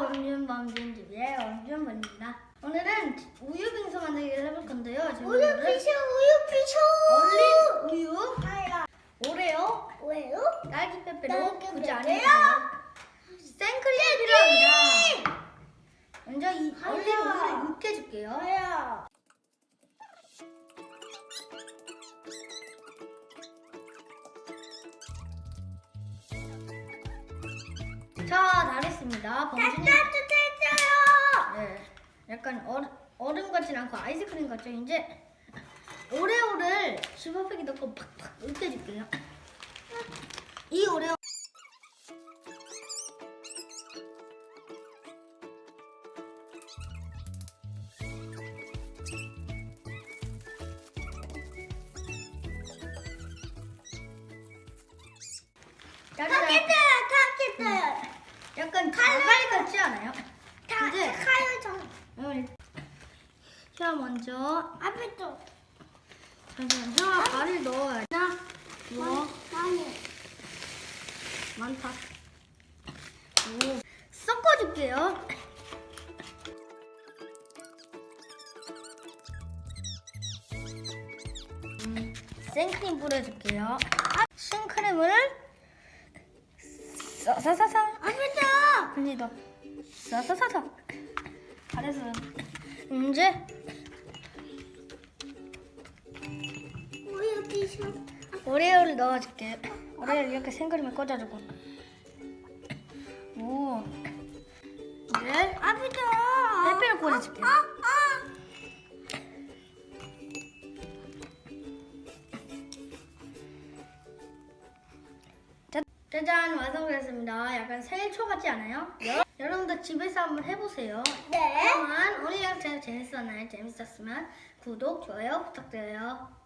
원준 범준 집의 원준 번입니다. 오늘은 우유 빙수 만들기를 해볼 건데요. 우유 피쇼 우유 얼린 우유, 오레오, 왜요? 딸기 딸기 굳이 안? 해도 생크 다 됐습니다. 범준이 따뜻했어요 네, 약간 얼, 얼음 같진 않고 아이스크림 같죠? 이제 오레오를 슈퍼팩에 넣고 팍팍 으깨줄게요. 이 오레오 짜잔. 타켓 타켓 약간 가발 같지 않아요? 다 이제 카요 정자 먼저 앞에 또 잠시만 자 발을 넣어야 돼. 하나, 뭐 많이 많다. 오, 섞어줄게요. 음, 생크림 뿌려줄게요. 아, 생크림을 싸싸싸싸. 앞에 또 근데 너 싸싸싸싸. 잘했어. 이제 우유 피쇼 오레오를 넣어줄게. 오레오 이렇게 생크림을 꽂아주고. 오. 이제 또 페페를 꽂아줄게. 짜- 짜잔 완성됐습니다. 약간 생일 초 같지 않아요? 여러분도 집에서 한번 해보세요. 네 그러면 오늘 영상 재밌었나요? 재밌었으면 구독, 좋아요 부탁드려요.